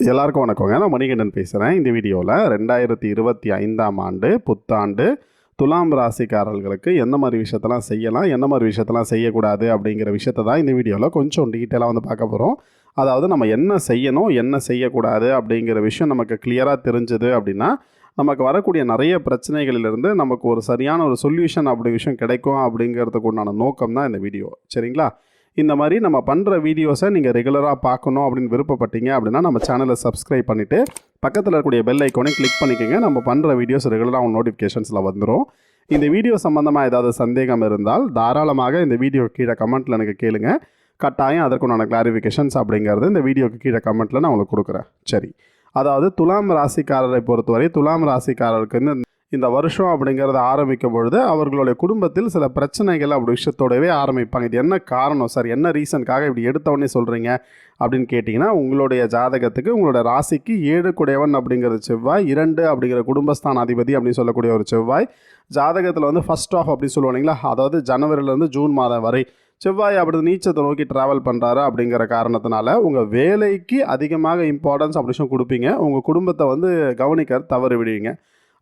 எல்லாருக்கும் வணக்கங்க. நான் மணிகண்டன் பேசுகிறேன் இந்த வீடியோவில் ரெண்டாயிரத்தி இருபத்தி ஐந்தாம் ஆண்டு புத்தாண்டு துலாம் ராசிக்காரர்களுக்கு எந்த மாதிரி விஷயத்தெல்லாம் செய்யலாம் என்ன மாதிரி விஷயத்தெல்லாம் செய்யக்கூடாது அப்படிங்கிற விஷயத்தை தான் இந்த வீடியோவில் கொஞ்சம் டீட்டெயிலாக வந்து பார்க்க போகிறோம் அதாவது நம்ம என்ன செய்யணும் என்ன செய்யக்கூடாது அப்படிங்கிற விஷயம் நமக்கு கிளியராக தெரிஞ்சது அப்படின்னா நமக்கு வரக்கூடிய நிறைய பிரச்சனைகளிலிருந்து நமக்கு ஒரு சரியான ஒரு சொல்யூஷன் அப்படி விஷயம் கிடைக்கும் அப்படிங்கிறதுக்கு உண்டான நோக்கம் தான் இந்த வீடியோ. சரிங்களா? இந்த மாதிரி நம்ம பண்ணுற வீடியோஸை நீங்கள் ரெகுலராக பார்க்கணும் அப்படின்னு விருப்பப்பட்டீங்க அப்படின்னா நம்ம சேனலை சப்ஸ்கிரைப் பண்ணிவிட்டு பக்கத்தில் இருக்கக்கூடிய பெல் ஐக்கோனே கிளிக் பண்ணிக்கோங்க. நம்ம பண்ணுற வீடியோஸ் ரெகுலராக உங்கள் நோட்டிஃபிகேஷன்ஸில் வந்துடும் இந்த வீடியோ சம்மந்தமாக ஏதாவது சந்தேகம் இருந்தால் தாராளமாக இந்த வீடியோ கீழே கமெண்ட்டில் எனக்கு கேளுங்க. கட்டாயம் அதற்குண்டான கிளாரிஃபிகேஷன்ஸ் அப்படிங்கிறது இந்த வீடியோக்கு கீழே கமெண்ட்டில் நான் உங்களுக்கு கொடுக்குறேன். சரி. அதாவது துலாம் ராசிக்காரரை பொறுத்தவரை துலாம் ராசிக்காரருக்கு வந்து இந்த வருஷம் அப்படிங்கிறத ஆரம்பிக்கும் பொழுது அவர்களுடைய குடும்பத்தில் சில பிரச்சனைகள் அப்படி விஷயத்தோடவே ஆரம்பிப்பாங்க. இது என்ன காரணம்? சார் என்ன ரீசனுக்காக இப்படி எடுத்தவொடனே சொல்கிறீங்க அப்படின்னு கேட்டிங்கன்னா உங்களுடைய ஜாதகத்துக்கு உங்களோட ராசிக்கு ஏழு குடையவன் அப்படிங்கிற செவ்வாய் இரண்டு அப்படிங்கிற குடும்பஸ்தான் அதிபதி அப்படின்னு சொல்லக்கூடிய ஒரு செவ்வாய். ஜாதகத்தில் வந்து ஃபர்ஸ்ட் ஆஃப் அப்படின்னு சொல்லுவோம் அதாவது ஜனவரிலேருந்து ஜூன் மாதம் வரை. செவ்வாய் அப்படி நீச்சத்தை நோக்கி ட்ராவல் பண்ணுறாரு அப்படிங்கிற காரணத்தினால உங்கள் வேலைக்கு அதிகமாக இம்பார்ட்டன்ஸ் அப்படின்னு கொடுப்பீங்க. உங்கள் குடும்பத்தை வந்து கவனிக்க தவறு விடுவீங்க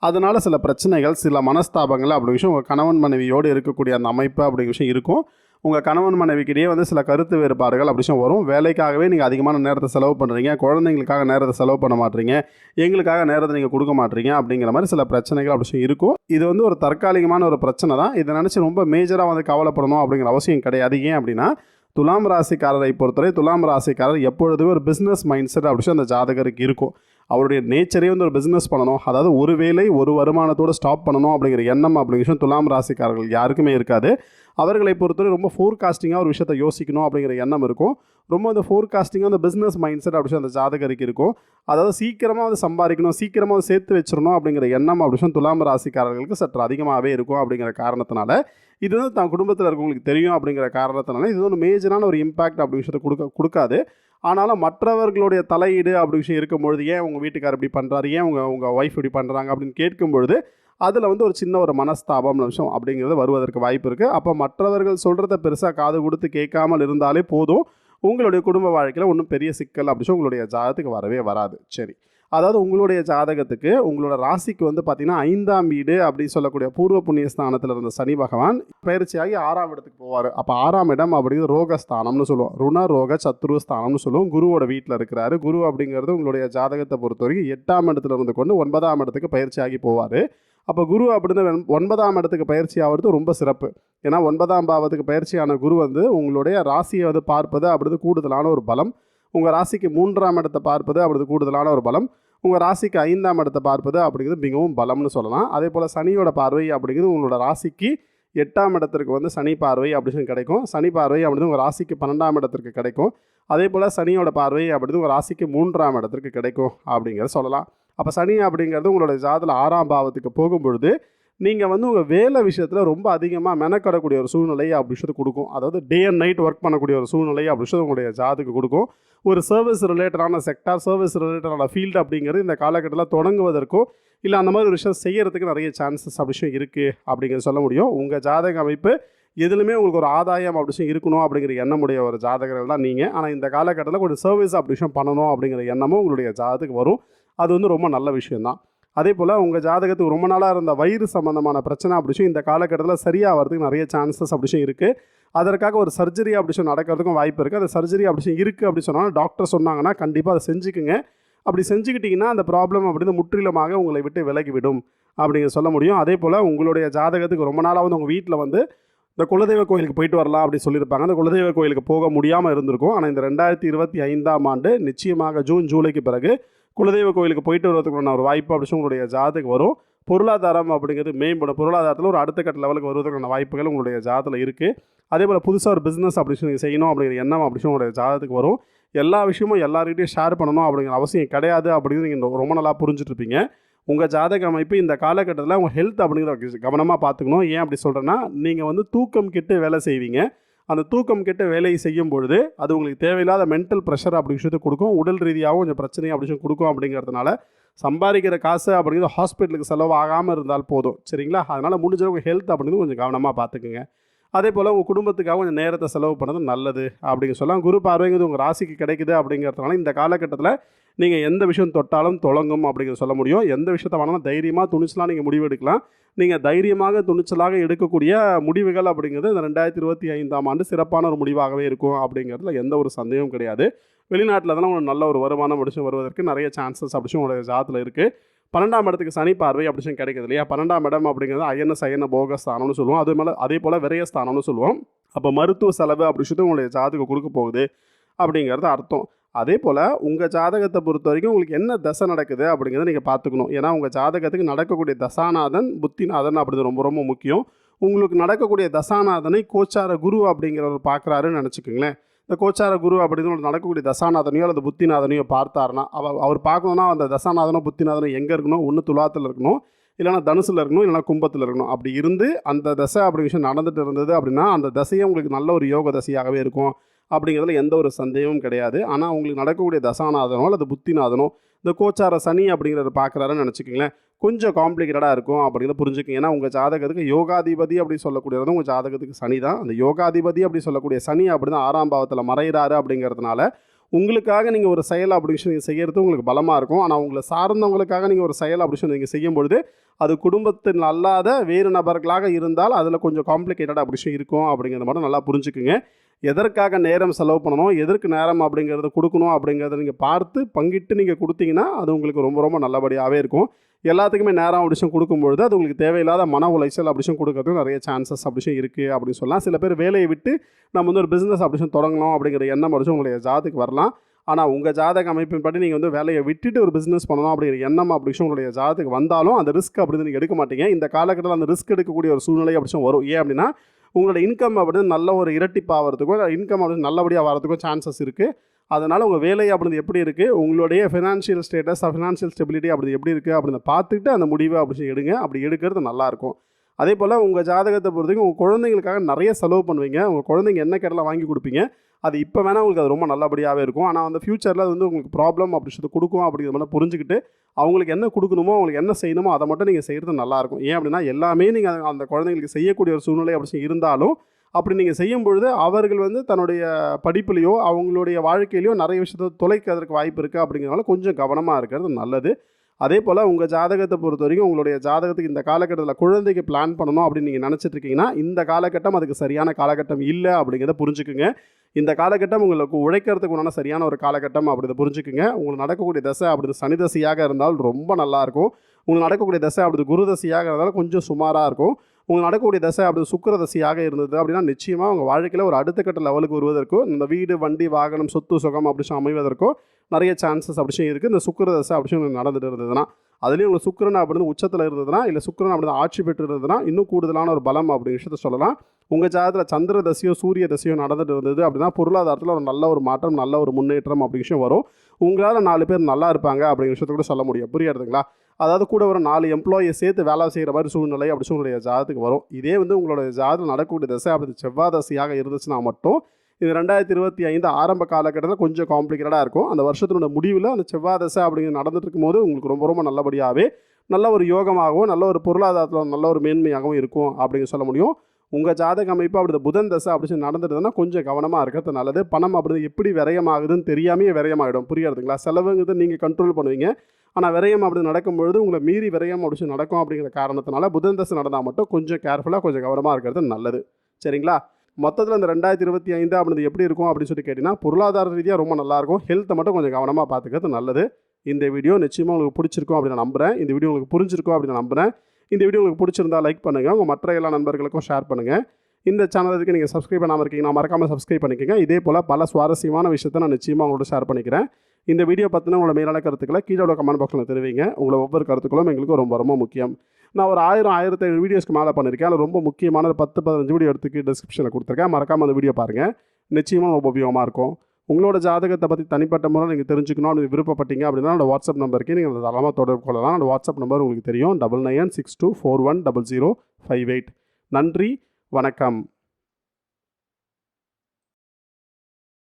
அதனால் சில பிரச்சனைகள் சில மனஸ்தாபங்கள் அப்படி விஷயம் உங்கள் கணவன் மனைவியோடு இருக்கக்கூடிய அந்த அமைப்பு அப்படிங்கிற விஷயம் இருக்கும். உங்கள் கணவன் மனைவிக்கிட்டேயே வந்து சில கருத்து வேறுபாடுகள் அப்படி விஷயம் வரும். வேலைக்காகவே நீங்கள் அதிகமான நேரத்தை செலவு பண்ணுறீங்க குழந்தைங்களுக்காக நேரத்தை செலவு பண்ண மாட்டீங்க. எங்களுக்காக நேரத்தை நீங்கள் கொடுக்க மாட்டீங்க அப்படிங்கிற மாதிரி சில பிரச்சனைகள் அப்படி விஷயம் இருக்கும். இது வந்து ஒரு தற்காலிகமான ஒரு பிரச்சனை தான். இதை நினச்சி ரொம்ப மேஜராக வந்து கவலைப்படணும் அப்படிங்கிற அவசியம் கிடையாது. ஏன் அப்படின்னா துலாம் ராசிக்காரரை பொறுத்தவரை துலாம் ராசிக்காரர் எப்பொழுதுமே ஒரு பிஸ்னஸ் மைண்ட் செட் அப்படி அந்த ஜாதகருக்கு இருக்கும். அவருடைய நேச்சரே வந்து ஒரு பிஸ்னஸ் பண்ணணும். அதாவது ஒரு வேலை ஒரு வருமானத்தோடு ஸ்டாப் பண்ணணும் அப்படிங்கிற எண்ணம் அப்படிங்கிற விஷயம் துலாம் ராசிக்காரர்கள் யாருக்குமே இருக்காது. அவர்களை பொறுத்தவரை ரொம்ப ஃபோர்காஸ்டிங்காக ஒரு விஷயத்தை யோசிக்கணும் அப்படிங்கிற எண்ணம் இருக்கும். ரொம்ப அந்த ஃபோர்காஸ்டிங்காக அந்த பிஸ்னஸ் மைண்ட் செட் அப்படி அந்த ஜாதகருக்கு இருக்கும். அதாவது சீக்கிரமாக வந்து சம்பாதிக்கணும் சீக்கிரமாக வந்து சேர்த்து வச்சிடணும் அப்படிங்கிற எண்ணம் அப்படி விஷயம் துலாம் ராசிக்காரர்களுக்கு சற்று அதிகமாகவே இருக்கும் அப்படிங்கிற காரணத்தினால இது வந்து தான் குடும்பத்தில் இருக்கவங்களுக்கு தெரியும் அப்படிங்கிற காரணத்தினால இது வந்து மேஜரான ஒரு இம்பாக்ட் அப்படிங்கிற விஷயத்தை கொடுக்க கொடுக்காது. ஆனாலும் மற்றவர்களுடைய தலையீடு அப்படி விஷயம் இருக்கும்பொழுது ஏன் உங்கள் வீட்டுக்கார் இப்படி பண்ணுறாரு ஏன் உங்கள் உங்கள் ஒய்ஃப் இப்படி பண்ணுறாங்க அப்படின்னு கேட்கும்பொழுது அதில் வந்து ஒரு சின்ன ஒரு மனஸ்தாபம் நிமிஷம் அப்படிங்கிறது வருவதற்கு வாய்ப்பு இருக்குது அப்போ மற்றவர்கள் சொல்கிறத பெருசாக காது கொடுத்து கேட்காமல் இருந்தாலே போதும். உங்களுடைய குடும்ப வாழ்க்கையில் ஒன்றும் பெரிய சிக்கல் அப்படின்னு சொல்லி உங்களுடைய ஜாதகத்துக்கு வரவே வராது. சரி. அதாவது உங்களுடைய ஜாதகத்துக்கு உங்களோட ராசிக்கு வந்து பார்த்தீங்கன்னா ஐந்தாம் வீடு அப்படின்னு சொல்லக்கூடிய பூர்வ புண்ணிய ஸ்தானத்தில் இருந்த சனி பகவான் பயிற்சியாகி ஆறாம் இடத்துக்கு போவார். அப்போ ஆறாம் இடம் அப்படிங்கிறது ரோகஸ்தானம்னு சொல்லுவோம். ருண ரோக சத்ரு ஸ்தானம்னு சொல்லுவோம் குருவோட வீட்டில் இருக்கிறாரு. குரு அப்படிங்கிறது உங்களுடைய ஜாதகத்தை பொறுத்த வரைக்கும் எட்டாம் இடத்துல இருந்து கொண்டு ஒன்பதாம் இடத்துக்கு பயிற்சியாகி போவார். அப்போ குரு அப்படின்னு ஒன்பதாம் இடத்துக்கு பயிற்சி ஆகிறது ரொம்ப சிறப்பு. ஏன்னா ஒன்பதாம் பாவத்துக்கு பயிற்சியான குரு வந்து உங்களுடைய ராசியை வந்து பார்ப்பது அப்படிது கூடுதலான ஒரு பலம். உங்கள் ராசிக்கு மூன்றாம் இடத்தை பார்ப்பது அப்படி கூடுதலான ஒரு பலம். உங்கள் ராசிக்கு ஐந்தாம் இடத்தை பார்ப்பது அப்படிங்கிறது மிகவும் பலம்னு சொல்லலாம். அதே போல் சனியோட பார்வை அப்படிங்கிறது உங்களோட ராசிக்கு எட்டாம் இடத்திற்கு வந்து சனி பார்வை அப்படின்னு கிடைக்கும். சனி பார்வை அப்படிங்கிறது உங்கள் ராசிக்கு பன்னெண்டாம் இடத்திற்கு கிடைக்கும். அதே போல் சனியோட பார்வை அப்படிங்கிறது உங்கள் ராசிக்கு மூன்றாம் இடத்திற்கு கிடைக்கும் அப்படிங்கிறத சொல்லலாம். அப்போ சனி அப்படிங்கிறது உங்களோட ஜாதில் ஆறாம் பாவத்துக்கு போகும்பொழுது நீங்கள் வந்து உங்கள் வேலை விஷயத்தில் ரொம்ப அதிகமாக மெனக்கடக்கூடிய ஒரு சூழ்நிலையை அப்படி விஷயத்தை கொடுக்கும். அதாவது டே அண்ட் நைட் ஒர்க் பண்ணக்கூடிய ஒரு சூழ்நிலையை அப்படி விஷயம் உங்களுடைய ஜாதுக்கு கொடுக்கும். ஒரு சர்வீஸ் ரிலேட்டடான செக்டார் சர்வீஸ் ரிலேட்டடான ஃபீல்டு அப்படிங்கிறது இந்த காலகட்டத்தில் தொடங்குவதற்கோ இல்லை அந்த மாதிரி ஒரு விஷயம் செய்யறதுக்கு நிறைய சான்சஸ் அப்படி விஷயம் இருக்குது அப்படிங்கிறது சொல்ல முடியும். உங்கள் ஜாதக அமைப்பு எதுலுமே உங்களுக்கு ஒரு ஆதாயம் அப்படி விஷயம் இருக்கணும் அப்படிங்கிற எண்ணமுடைய ஒரு ஜாதகர்கள் தான் நீங்கள் ஆனால் இந்த காலகட்டத்தில் கொஞ்சம் சர்வீஸ் அப்படி விஷயம் பண்ணணும் அப்படிங்கிற எண்ணமும் உங்களுடைய ஜாதகத்துக்கு வரும். அது வந்து ரொம்ப நல்ல விஷயம்தான். அதே போல் உங்கள் ஜாதகத்துக்கு ரொம்ப நாளாக இருந்த வயிறு சம்மந்தமான பிரச்சனை அப்படிச்சும் இந்த இந்த காலகட்டத்தில் சரியாகிறதுக்கு நிறைய சான்சஸ் அப்படிச்சும் இருக்குது அதற்காக ஒரு சர்ஜரி அப்படிச்சும் நடக்கிறதுக்கும் வாய்ப்பு இருக்குது அந்த சர்ஜரி அப்படிச்சும் இருக்குது அப்படி சொன்னால் டாக்டர் சொன்னாங்கன்னா கண்டிப்பாக அதை செஞ்சுக்குங்க. அப்படி செஞ்சுக்கிட்டிங்கன்னா அந்த ப்ராப்ளம் அப்படின்னு முற்றிலுமாக உங்களை விட்டு விலகிவிடும் அப்படிங்கிற சொல்ல முடியும். அதே போல் உங்களுடைய ஜாதகத்துக்கு ரொம்ப நாளாக வந்து உங்கள் வீட்டில் வந்து இந்த குலதெய்வ கோயிலுக்கு போயிட்டு வரலாம் அப்படின்னு சொல்லியிருப்பாங்க அந்த குலதெய்வ கோயிலுக்கு போக முடியாமல் இருந்திருக்கும். ஆனால் இந்த ரெண்டாயிரத்தி இருபத்தி ஐந்தாம் ஆண்டு நிச்சயமாக ஜூன் ஜூலைக்கு பிறகு குலதெய்வ கோயிலுக்கு போயிட்டு வரதுக்கான ஒரு வாய்ப்பு அப்படிச்சு உங்களுடைய ஜாதகம் வரும். பொருளாதாரம் அப்படிங்கிறது மேம்படும் பொருளாதாரத்தில் ஒரு அடுத்த கட்ட லெவலுக்கு வருவதற்கான வாய்ப்புகள் உங்களுடைய ஜாதத்தில் இருக்குது அதே போல் புதுசாக ஒரு பிஸ்னஸ் அப்படின்னு சொல்லி செய்யணும் அப்படிங்கிற எண்ணம் அப்படின்னு உங்களுடைய ஜாதகத்துக்கு வரும். எல்லா விஷயமும் எல்லாருக்கிட்டையும் ஷேர் பண்ணணும் அப்படிங்கிற அவசியம் கிடையாது அப்படிங்கிறது நீங்கள் ரொம்ப நல்லா புரிஞ்சுட்ருப்பீங்க உங்கள் ஜாதக அமைப்பு இந்த காலகட்டத்தில் உங்கள் ஹெல்த் அப்படிங்கிற கவனமாக பார்த்துக்கணும். ஏன் அப்படி சொல்கிறேன்னா நீங்கள் வந்து தூக்கம் கெட்டு வேலை செய்வீங்க. அந்த தூக்கம் கெட்ட வேலையை செய்யும் பொழுது அது உங்களுக்கு தேவையில்லாத மென்டல் ப்ரெஷர் அப்படி விஷயத்தை கொடுக்கும். உடல் ரீதியாகவும் கொஞ்சம் பிரச்சனை அப்படி விஷயம் கொடுக்கும் அப்படிங்கிறதுனால சம்பாதிக்கிற காசு அப்படிங்கிறது ஹாஸ்பிட்டலுக்கு செலவு ஆகாமல் இருந்தால் போதும். சரிங்களா? அதனால் முடிஞ்ச ஹெல்த் அப்படிங்கிறது கொஞ்சம் கவனமாக பார்த்துக்குங்க. அதே போல் உங்கள் குடும்பத்துக்காக கொஞ்சம் நேரத்தை செலவு பண்ணது நல்லது அப்படிங்க சொல்லலாம். குரு பார்வைங்கிறது உங்கள் ராசிக்கு கிடைக்குது அப்படிங்கிறதுனால இந்த காலகட்டத்தில் நீங்கள் எந்த விஷயம் தொட்டாலும் தொடங்கும் அப்படிங்கிற சொல்ல முடியும். எந்த விஷயத்த வேணாலும் தைரியமாக துணிச்சலாக நீங்கள் முடிவு எடுக்கலாம். நீங்கள் தைரியமாக துணிச்சலாக எடுக்கக்கூடிய முடிவுகள் அப்படிங்கிறது இந்த ரெண்டாயிரத்தி இருபத்தி ஐந்தாம் ஆண்டு சிறப்பான ஒரு முடிவாகவே இருக்கும் அப்படிங்கிறதுல எந்த ஒரு சந்தேகமும் கிடையாது. வெளிநாட்டில் தான் உங்களுக்கு நல்ல ஒரு வருமானம் அப்படிச்சும் வருவதற்கு நிறைய சான்சஸ் அப்படிச்சும் உங்களுடைய ஜாதத்தில் இருக்குது பன்னெண்டாம் இடத்துக்கு சனி பார்வை அப்படிச்சும் கிடைக்குது இல்லையா? பன்னெண்டாம் இடம் அப்படிங்கிறது அயன சயன போகஸ்தானம்னு சொல்லுவோம். அதே மேலே அதே போல் விரயஸ்தானம்னு சொல்லுவோம். அப்போ மருத்துவ செலவு அப்படி சொல்லிட்டு உங்களுடைய ஜாதகம் கொடுக்க போகுது அப்படிங்கிறது அர்த்தம். அதே போல் உங்கள் ஜாதகத்தை பொறுத்த வரைக்கும் உங்களுக்கு என்ன தசை நடக்குது அப்படிங்கிறத நீங்கள் பார்த்துக்கணும். ஏன்னா உங்கள் ஜாதகத்துக்கு நடக்கக்கூடிய தசாநாதன் புத்திநாதன் அப்படிங்கிறது ரொம்ப ரொம்ப முக்கியம். உங்களுக்கு நடக்கக்கூடிய தசாநாதனை கோச்சார குரு அப்படிங்கிறவர் பார்க்குறாருன்னு நினச்சிக்கோங்களேன். இந்த கோச்சார குரு அப்படின்னு நடக்கக்கூடிய தசாநாதனையோ அல்லது புத்திநாதனையோ பார்த்தாருன்னா அவ அவர் பார்க்கணுன்னா அந்த தசாநாதனோ புத்திநாதனோ எங்கே இருக்கணும்? ஒன்று துலாத்தில் இருக்கணும். இல்லைனா தனுசில் இருக்கணும் இல்லைனா கும்பத்தில் இருக்கணும். அப்படி இருந்து அந்த தசை அப்படிங்கிற விஷயம் நடந்துட்டு இருந்தது அப்படின்னா அந்த தசையே உங்களுக்கு நல்ல ஒரு யோக தசையாகவே இருக்கும். அப்படிங்கிறதுல எந்த ஒரு சந்தேகமும் கிடையாது. ஆனால் அவங்களுக்கு நடக்கக்கூடிய தசாநாதனோ அல்லது புத்திநாதனோ இந்த கோச்சார சனி அப்படிங்கிறத பார்க்குறாருன்னு நினச்சிக்கிங்களேன். கொஞ்சம் காம்ப்ளிகேட்டடாக இருக்கும் அப்படிங்கிறத புரிஞ்சுக்கங்க. ஏன்னா உங்கள் ஜாதகத்துக்கு யோகாதிபதி அப்படி சொல்லக்கூடியது உங்கள் ஜாதகத்துக்கு சனி தான் அந்த யோகாதிபதி அப்படி சொல்லக்கூடிய சனி அப்படி தான் ஆறாம் பாவத்தில் மறைகிறாரு அப்படிங்கிறதுனால உங்களுக்காக நீங்கள் ஒரு செயல் அப்படின்னு நீங்கள் செய்கிறது உங்களுக்கு பலமாக இருக்கும். ஆனால் உங்களை சார்ந்தவங்களுக்காக நீங்கள் ஒரு செயல் அப்படின்னு நீங்கள் செய்யும்பொழுது அது குடும்பத்தின் அல்லாத வேறு நபர்களாக இருந்தால் அதில் கொஞ்சம் காம்ப்ளிகேட்டடாக அப்படி விஷயம் இருக்கும் அப்படிங்கிறத மட்டும் நல்லா புரிஞ்சுக்குங்க. எதற்காக நேரம் செலவு பண்ணணும் எதற்கு நேரம் அப்படிங்கிறத கொடுக்கணும் அப்படிங்கிறத நீங்கள் பார்த்து பங்கிட்டு நீங்கள் கொடுத்தீங்கன்னா அது உங்களுக்கு ரொம்ப ரொம்ப நல்லபடியாகவே இருக்கும். எல்லாத்துக்குமே நேரம் அப்படிஷம் கொடுக்கும்பொழுது அது உங்களுக்கு தேவையில்லாத மன உளைச்சல் அப்படிஷம் கொடுக்கறதுக்கு நிறைய சான்சஸ் அப்படிஷம் இருக்குது அப்படின்னு சொல்லலாம். சில பேர் வேலையை விட்டு நம்ம வந்து ஒரு பிஸ்னஸ் அப்படிஷம் தொடங்கணும் அப்படிங்கிற எண்ணம் அப்படிச்சும் உங்களுடைய ஜாதத்துக்கு வரலாம். ஆனால் உங்கள் ஜாதக அமைப்பின்படி நீங்கள் வந்து வேலையை விட்டுட்டு ஒரு பிஸ்னஸ் பண்ணணும் அப்படிங்கிற எண்ணம் அப்படிஷம் உங்களுடைய ஜாதத்துக்கு வந்தாலும் அந்த ரிஸ்க் அப்படின்னு நீங்கள் எடுக்க மாட்டீங்க. இந்த காலகட்டத்தில் அந்த ரிஸ்க் எடுக்கக்கூடிய ஒரு சூழ்நிலை அப்படிச்சும் வரும். ஏன் அப்படின்னா உங்களோட இன்கம் அப்படின்னு நல்ல ஒரு இரட்டிப்பாகிறதுக்கும் இன்கம் அப்படின்னு நல்லபடியாக வரதுக்கும் சான்சஸ் இருக்குது அதனால் உங்கள் வேலை அப்படின்றது எப்படி இருக்குது உங்களுடைய ஃபினான்ஷியல் ஸ்டேட்டஸ் ஃபினான்ஷியல் ஸ்டெபிலிட்டி அப்படி எப்படி இருக்குது அப்படின்னு பார்த்துட்டு அந்த முடிவை அப்படி எடுங்க. அப்படி எடுக்கிறது நல்லாயிருக்கும் அதே போல் உங்கள் ஜாதகத்தை பொறுத்தவரைக்கும் உங்கள் குழந்தைங்களுக்காக நிறைய செலவு பண்ணுவீங்க. உங்கள் குழந்தைங்க என்ன கேட்டலாம் வாங்கி கொடுப்பீங்க. அது இப்போ வேணால் உங்களுக்கு அது ரொம்ப நல்லபடியாகவே இருக்கும். ஆனால் அந்த ஃப்யூச்சரில் அது வந்து உங்களுக்கு ப்ராப்ளம் அப்படி சொல்லி கொடுக்கும் அப்படிங்கிற மாதிரி புரிஞ்சுக்கிட்டு அவங்களுக்கு என்ன கொடுக்கணுமோ அவங்களுக்கு என்ன செய்யணுமோ அதை மட்டும் நீங்கள் செய்கிறது நல்லாயிருக்கும் ஏன் அப்படின்னா எல்லாமே நீங்கள் அந்த குழந்தைங்களுக்கு செய்யக்கூடிய ஒரு சூழ்நிலை அப்படி இருந்தாலும் அப்படி நீங்கள் செய்யும் பொழுது அவர்கள் வந்து தன்னுடைய படிப்புலையோ அவங்களுடைய வாழ்க்கையிலையோ நிறைய விஷயத்தை தொலைக்கிறதுக்கு வாய்ப்பு இருக்குது அப்படிங்கிறனால கொஞ்சம் கவனமாக இருக்கிறது நல்லது. அதே போல் உங்கள் ஜாதகத்தை பொறுத்த வரைக்கும் உங்களுடைய ஜாதகத்துக்கு இந்த காலகட்டத்தில் குழந்தைக்கு பிளான் பண்ணணும் அப்படின்னு நீங்கள் நினச்சிட்டு இருக்கீங்கன்னா இந்த காலகட்டம் அதுக்கு சரியான காலகட்டம் இல்லை அப்படிங்கிறத புரிஞ்சுக்குங்க. இந்த காலகட்டம் உங்களுக்கு உழைக்கிறதுக்கு உண்டான சரியான ஒரு காலகட்டம் அப்படிதை புரிஞ்சுக்குங்க. உங்களுக்கு நடக்கக்கூடிய தசை அப்படி சனி தசையாக இருந்தால் ரொம்ப நல்லாயிருக்கும் உங்களுக்கு நடக்கக்கூடிய தசை அப்படி குரு தசையாக இருந்தாலும் கொஞ்சம் சுமாராக இருக்கும். உங்களுக்கு நடக்கக்கூடிய தசை அப்படி சுக்கர தசையாக இருந்தது அப்படின்னா நிச்சயமாக உங்கள் வாழ்க்கையில் ஒரு அடுத்த கட்ட லெவலுக்கு வருவதற்கோ இந்த வீடு வண்டி வாகனம் சொத்து சுகம் அப்படி அமைவதற்கோ நிறைய சான்சஸ் அப்படிச்சும் இருக்குது இந்த சுக்கர தசை அப்படிச்சும் நடந்துட்டு இருந்ததுன்னா அதுலேயும் உங்களுக்கு சுக்கரன் அப்படின்னு உச்சத்தில் இருந்ததுன்னா இல்லை சுக்கரன் அப்படின்னு ஆட்சி பெற்று இருந்ததுன்னா இன்னும் கூடுதலான ஒரு பலம் அப்படிங்கிற விஷயத்த சொல்லலாம். உங்கள் ஜாதத்தில் சந்திர தசையோ சூரிய தசையோ நடந்துட்டு இருந்தது அப்படின்னா பொருளாதாரத்தில் ஒரு நல்ல ஒரு மாற்றம் நல்ல ஒரு முன்னேற்றம் அப்படிங்கிற விஷயம் வரும். உங்களால் நாலு பேர் நல்லா இருப்பாங்க அப்படிங்கிற விஷயத்த கூட சொல்ல முடியும். புரியாதுங்களா? அதாவது கூட ஒரு நாலு எம்ப்ளாயை சேர்த்து வேலை செய்கிற மாதிரி சூழ்நிலை அப்படி சூழ்நிலை ஜாதத்துக்கு வரும். இதே வந்து உங்களோட ஜாதகம் நடக்கக்கூடிய தசை அப்படி செவ்வாய் தசையாக இருந்துச்சுன்னா மட்டும் இது ரெண்டாயிரத்தி இருபத்தி ஐந்து ஆரம்ப காலகட்டத்தில் கொஞ்சம் காம்ப்ளிகேட்டடாக இருக்கும். அந்த வருஷத்தினோட முடிவில் அந்த செவ்வாய் தசை அப்படிங்கிறது நடந்துட்டு இருக்கும்போது உங்களுக்கு ரொம்ப ரொம்ப நல்லபடியாகவே நல்ல ஒரு யோகமாகவும் நல்ல ஒரு பொருளாதாரத்தில் நல்ல ஒரு மேன்மையாகவும் இருக்கும் அப்படிங்க சொல்ல முடியும். உங்கள் ஜாதக அமைப்பு அப்படி புதன் தசை அப்படி சொல்லி நடந்துட்டுதுன்னா கொஞ்சம் கவனமாக இருக்கிறது நல்லது. பணம் அப்படி எப்படி விரயமாகுதுன்னு தெரியாமே விரயமாகிடும் புரியாதுங்களா செலவுங்கிறது நீங்கள் கண்ட்ரோல் பண்ணுவீங்க. ஆனால் விரயம் அப்படி நடக்கும்பொழுது உங்களை மீறி விரயம் அப்படி நடக்கும் அப்படிங்கிற காரணத்தினால புதன் தசை நடந்தால் மட்டும் கொஞ்சம் கேர்ஃபுல்லாக கொஞ்சம் கவனமாக இருக்கிறது நல்லது. சரிங்களா? மொத்தத்தில் இந்த ரெண்டாயிரத்தி இருபத்தி ஐந்து அப்படின்றது எப்படி இருக்கும் அப்படின்னு சொல்லி கேட்டிங்கன்னா பொருளாதார ரீதியாக ரொம்ப நல்லாயிருக்கும் ஹெல்த்தை மட்டும் கொஞ்சம் கவனமாக பார்த்துக்கிறது நல்லது. இந்த வீடியோ நிச்சயமாக உங்களுக்கு பிடிச்சிருக்கும் அப்படின்னு நான் நம்புகிறேன் இந்த வீடியோ உங்களுக்கு புரிஞ்சிருக்கும் அப்படின்னு நான் நம்புகிறேன் இந்த வீடியோ உங்களுக்கு பிடிச்சிருந்தா லைக் பண்ணுங்கள் உங்கள் மற்ற எல்லா நண்பர்களுக்கும் ஷேர் பண்ணுங்கள் இந்த சேனலுக்கு நீங்கள் சப்ஸ்கிரைப் பண்ணாமல் இருக்கீங்கன்னா மறக்காமல் சப்ஸ்கிரைப் பண்ணிக்கோங்க. இதே போல் பல சுவாரஸ்யமான விஷயத்தை நான் நிச்சயமாக உங்களோட ஷேர் பண்ணிக்கிறேன். இந்த வீடியோ பற்றின உங்களை மேலான கருத்துக்களை கீழே உள்ள கமெண்ட் பாக்ஸில் தெரிவிங்க. உங்களை ஒவ்வொரு கருத்துக்களும் எங்களுக்கு ரொம்ப ரொம்ப முக்கியம். நான் ஒரு ஆயிரம் ஆயிரத்தி ஐநூறு வீடியோஸ்க்கு மேலே பண்ணியிருக்கேன் அதில் ரொம்ப முக்கியமான ஒரு பத்து பதினஞ்சு வீடியோ எடுத்துக்கு டிஸ்கிரிப்ஷனில் கொடுத்துருக்கேன். மறக்காமல் அந்த வீடியோ பாருங்கள் நிச்சயமாக ரொம்ப உபயோகமாக இருக்கும். உங்களோட ஜாதகத்தை பற்றி தனிப்பட்ட முறை நீங்கள் தெரிஞ்சுக்கணும். அப்படின்னு விருப்பப்பட்டீங்க அப்படின்னா அந்த வாட்ஸ்அப் நம்பருக்கு நீங்கள் தரமாக தொடர்பு கொள்ளலாம். அந்த வாட்ஸ்அப் நம்பர் உங்களுக்கு தெரியும். Double nine six two four one double zero five eight நன்றி வணக்கம்.